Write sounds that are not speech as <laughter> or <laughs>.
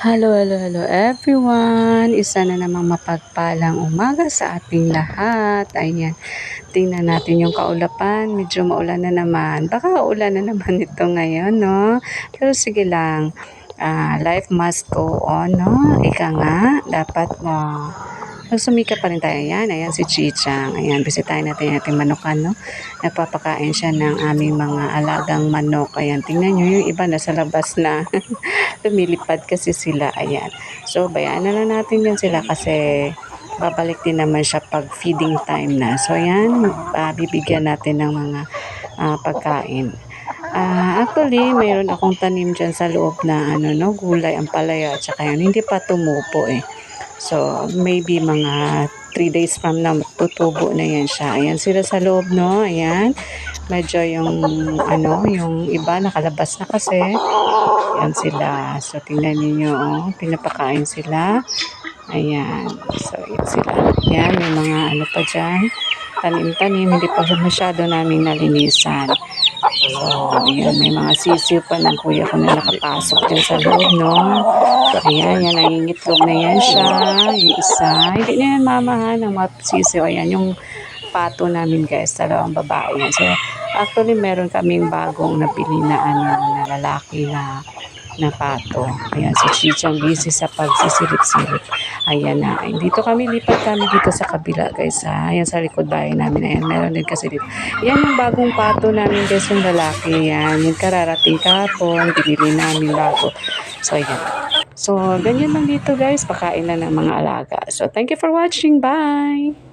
Hello, hello, hello everyone. Isa na namang mapagpalang umaga sa ating lahat. Ayan, tingnan natin yung kaulapan. Medyo maulan na naman. Baka ulan na naman <laughs> ito ngayon, no? Pero sige lang. Ah, life must go on, no? Ika nga, dapat mo Sumika pa rin tayo. Ayan, ayan si Chichang. Ayan, bisitahin natin yung ating manukan, no? Nagpapakain siya ng aming mga alagang manok. Ayan, tingnan nyo, yung iba nasa labas na. <laughs> Lumilipad kasi sila. Ayan. So, bayaan na natin yan sila kasi babalik din naman siya pag feeding time na. So, ayan, uh, bibigyan natin ng mga uh, pagkain. Uh, actually, mayroon akong tanim dyan sa loob na ano, no, gulay, ang palaya, at saka yun, hindi pa tumupo eh. So, maybe mga 3 days from now, tutubo na yan siya. Ayan sila sa loob, no? Ayan. Medyo yung, ano, yung iba nakalabas na kasi. Ayan sila. So, tingnan niyo oh. Pinapakain sila. Ayan. So, ayan sila. Ayan, may mga ano pa dyan. Tanim-tanim. Hindi pa masyado namin nalinisan. So, ayan, may mga sisiw pa ng kuya ko na nakapasok din sa loob, no? Ayan, yan, nangingitlog na yan siya. Yung isa. Hindi na yan mamahan ng mga sisiw. Ayan, yung pato namin, guys. Dalawang babae. So, actually, meron kaming bagong napili na, ano, na lalaki na na pato. Ayan, si Chichang busy sa pagsisilip-silip. Ayan na. Ay, dito kami, lipat kami dito sa kabila, guys. Ha? Ayan, sa likod bahay namin. Ayan, meron din kasi dito. Ayan yung bagong pato namin, guys, yung lalaki. Ayan, yung kararating kapon. Binili namin bago. So, ayan. So, ganyan lang dito, guys. Pakain na ng mga alaga. So, thank you for watching. Bye!